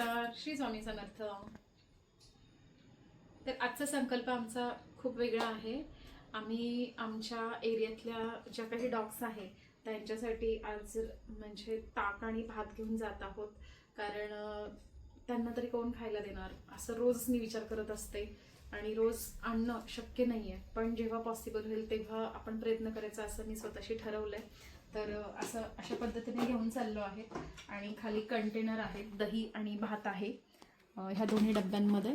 नमस्कार श्री स्वामी समर्थ तर आजचा संकल्प आमचा खूप वेगळा आहे. आम्ही आमच्या एरियातल्या ज्या काही डॉग्स आहे त्यांच्यासाठी आज म्हणजे ताक आणि भात घेऊन जात आहोत. कारण त्यांना तरी कोण खायला देणार? असं रोज मी विचार करत असते. आणि रोज आणणं शक्य नाही आहे पण जेव्हा पॉसिबल होईल तेव्हा आपण प्रयत्न करायचा असं मी स्वतःशी ठरवलं आहे तर असं अशा पद्धतीने घेऊन चाललो आहे. आणि खाली कंटेनर आहेत दही आणि भात आहे ह्या दोन्ही डब्यांमध्ये.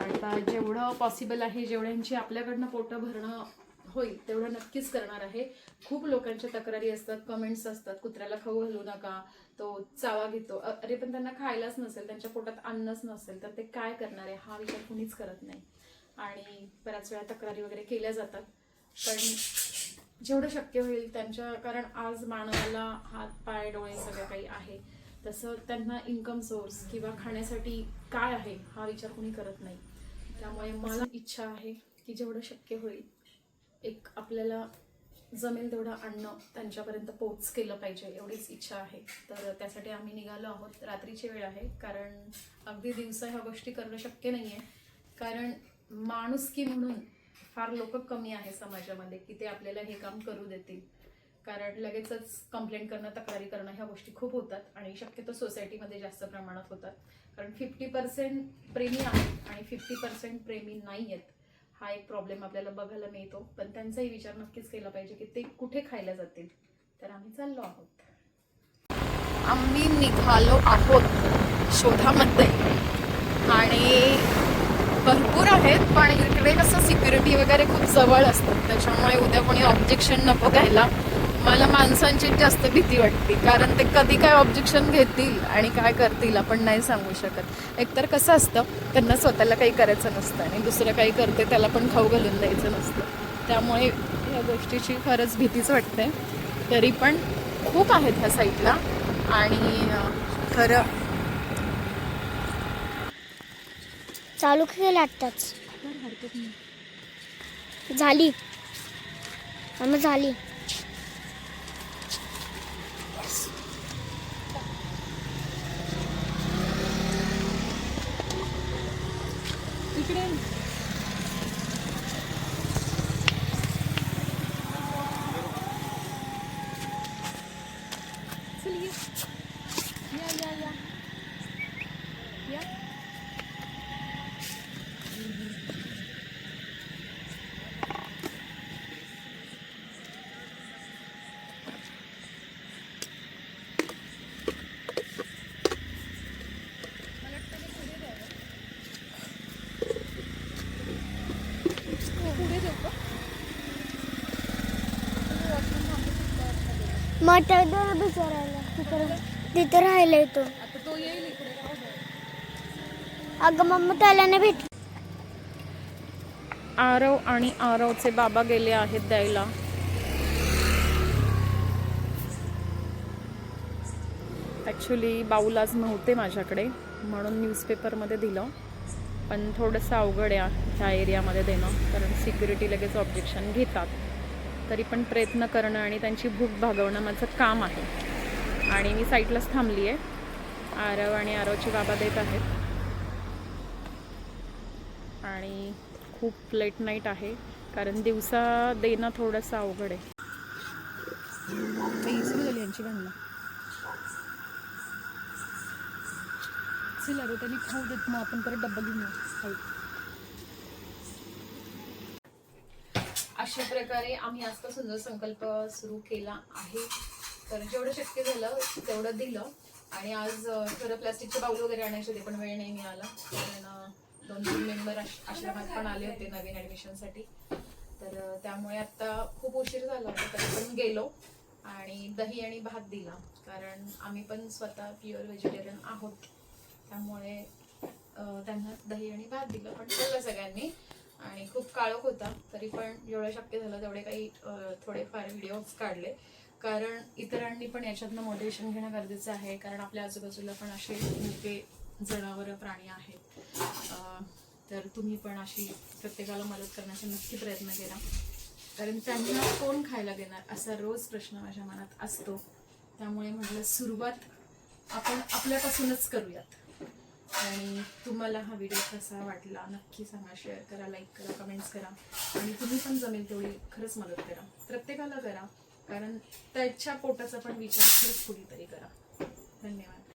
आता जेवढं पॉसिबल आहे जेवढ्यांची आपल्याकडनं पोटं भरणं होईल तेवढं नक्कीच करणार आहे. खूप लोकांच्या तक्रारी असतात कमेंट्स असतात कुत्र्याला खाऊ घालू नका तो चावा घेतो. अरे पण त्यांना खायलाच नसेल त्यांच्या पोटात अन्नच नसेल तर ते काय करणार आहे? हा विचार कुणीच करत नाही. आणि बऱ्याच वेळा तक्रारी वगैरे केल्या जातात. पण जेवढं शक्य होईल त्यांच्या कारण आज मानवाला हात पाय डोळे सगळं काही आहे. तसं त्यांना इन्कम सोर्स किंवा खाण्यासाठी काय आहे हा विचार कोणी करत नाही. त्यामुळे मला इच्छा आहे की जेवढं शक्य होईल एक आपल्याला जमेल तेवढं अन्न त्यांच्यापर्यंत पोच केलं पाहिजे एवढीच इच्छा आहे. तर त्यासाठी आम्ही निघालो आहोत. रात्रीची वेळ आहे कारण अगदी दिवसा ह्या गोष्टी करणं शक्य नाही आहे कारण माणुसकी म्हणून फार लोक कमी आहे समाजामध्ये की ते आपल्याला हे काम करू देतील. कारण लगेचच कंप्लेंट करणं तक्रारी करणं ह्या गोष्टी खूप होतात आणि शक्यतो सोसायटीमध्ये जास्त प्रमाणात होतात. कारण फिफ्टी पर्सेंट प्रेमी आहेत आणि फिफ्टी पर्सेंट प्रेमी नाही आहेत. हा एक प्रॉब्लेम आपल्याला बघायला मिळतो. पण त्यांचाही विचार नक्कीच केला पाहिजे की ते कुठे खायला जातील. तर आम्ही चाललो आहोत. आम्ही निघालो आहोत शोधामध्ये. आणि आहेत पण इकडे कसं सिक्युरिटी वगैरे खूप जवळ असतात. त्याच्यामुळे उद्या कोणी ऑब्जेक्शन नको घ्यायला. मला माणसांची जास्त भीती वाटते. कारण ते कधी काय ऑब्जेक्शन घेतील आणि काय करतील आपण नाही सांगू शकत. एकतर कसं असतं त्यांना स्वतःला काही करायचं नसतं आणि दुसरं काही करते त्याला पण खाऊ घालून द्यायचं नसतं. त्यामुळे या गोष्टीची खरंच भीतीच वाटते. तरी पण खूप आहेत ह्या साईडला आणि खरं चालू केलं आत्ताच. झाली. मग झाली. Thank you ये. या या या या पुढे जाऊ का मग बिचारायला. तिथं तिथं राहिलंय तो. अगं मम्मा त्याला नाही भेट आरव आणि आरवचे बाबा गेले आहेत द्यायला. ॲक्च्युली बाऊल आज नव्हते माझ्याकडे म्हणून न्यूजपेपरमध्ये दिलं. पण थोडंसं अवघड आहे ह्या एरियामध्ये देणं कारण सिक्युरिटी लगेच ऑब्जेक्शन घेतात. तरी पण प्रयत्न करणं आणि त्यांची भूक भागवणं माझं काम आहे. आणि मी साईटलाच थांबली आहे. आरव आणि आरवची बाबा देत आहेत. आणि खूप लेट नाईट आहे कारण दिवसा देणं थोडंसं अवघड आहे. काही झाली यांची भांडणं. चला अरे त्यांनी खाऊ देत मग आपण परत डब्बा घेऊन येऊ खाऊ अशा प्रकारे आम्ही आजपासून सुंदर संकल्प सुरू केला आहे. तर जेवढं शक्य झालं तेवढं दिलं. आणि आज खरं प्लास्टिकचे बाऊल वगैरे आणायचे ते पण वेळ नाही मिळाला. कारण दोन तीन मेंबर आश्रमात पण आले होते नवीन ॲडमिशनसाठी तर त्यामुळे आता खूप उशीर झाला होता तरी पण गेलो. आणि दही आणि भात दिला. कारण आम्ही पण स्वतः प्युअर व्हेजिटेरियन आहोत. त्यामुळे त्यांना दही आणि भात दिलं. पण खाल्लं सगळ्यांनी. आणि खूप काळोख होता तरी पण जेवढं शक्य झालं तेवढे काही थोडेफार व्हिडिओज काढले. कारण इतरांनी पण याच्यातनं मोटिवेशन घेणं गरजेचं आहे. कारण आपल्या आजूबाजूला पण असे मुके जनावरं प्राणी आहेत. तर तुम्ही पण अशी प्रत्येकाला मदत करण्याचा नक्की प्रयत्न केला. कारण त्यांना कोण खायला देणार असा रोज प्रश्न माझ्या मनात असतो. त्यामुळे म्हटलं सुरुवात आपण आपल्यापासूनच करूयात. आणि तुम्हाला हा व्हिडिओ कसा वाटला नक्की सांगा शेअर करा लाईक करा कमेंट्स करा. आणि तुम्ही पण जमेल तेवढी खरंच मदत करा. प्रत्येकाला करा कारण त्याच्या पोटाचा पण विचार खरंच कुणीतरी करा. धन्यवाद.